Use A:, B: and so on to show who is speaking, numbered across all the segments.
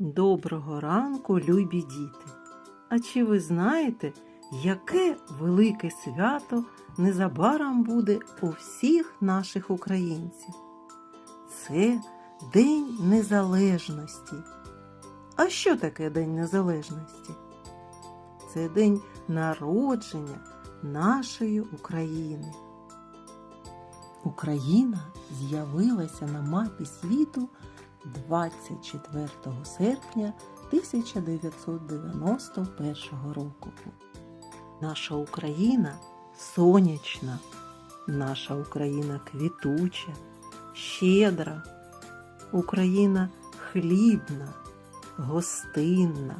A: Доброго ранку, любі діти! А чи ви знаєте, яке велике свято незабаром буде у всіх наших українців? Це День Незалежності. А що таке День Незалежності? Це день народження нашої України. Україна з'явилася на мапі світу 24 серпня 1991 року. Наша Україна сонячна, наша Україна квітуча, щедра, Україна хлібна, гостинна,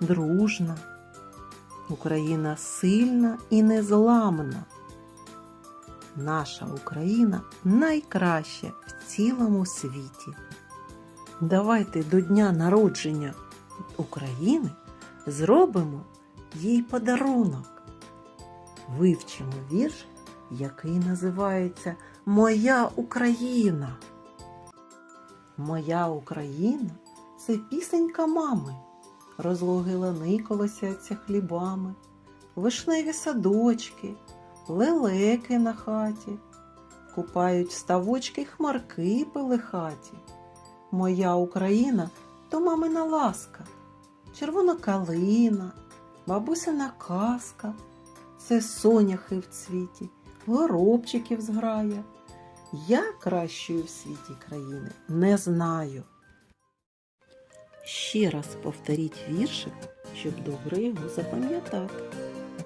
A: дружна, Україна сильна і незламна. Наша Україна найкраща в цілому світі. Давайте до дня народження України зробимо їй подарунок. Вивчимо вірш, який називається Моя Україна. Моя Україна це пісенька мами. Розлоги лани колосяться хлібами, вишневі садочки, лелеки на хаті, купають ставочки хмарки пелехаті. Моя Україна то мамина ласка, червона калина, бабусина казка, це соняхи в цвіті, горобчиків зграя. Я кращої в світі країни не знаю. Ще раз повторіть віршик, щоб добре його запам'ятати.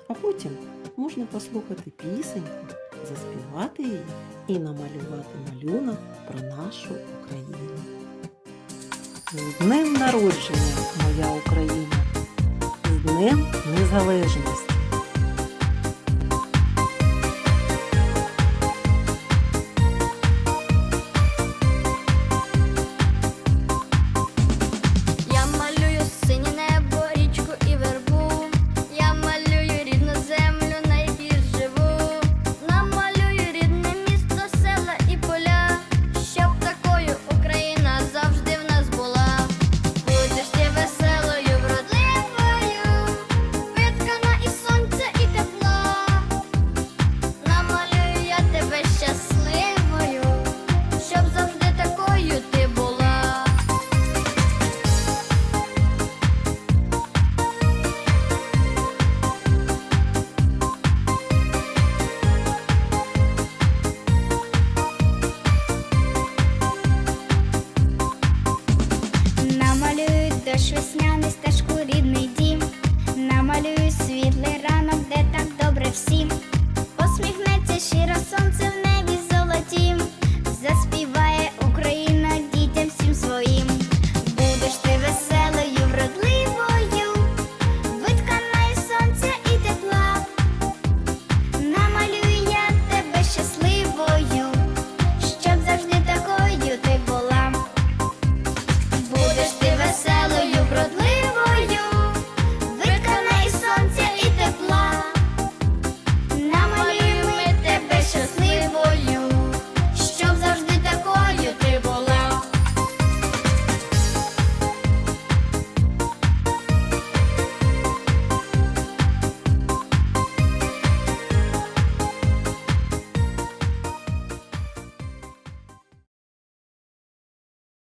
A: А потім можна послухати пісеньку, заспівати її і намалювати малюнок про нашу Україну. З днем народження, моя Україна! З Днем Незалежності!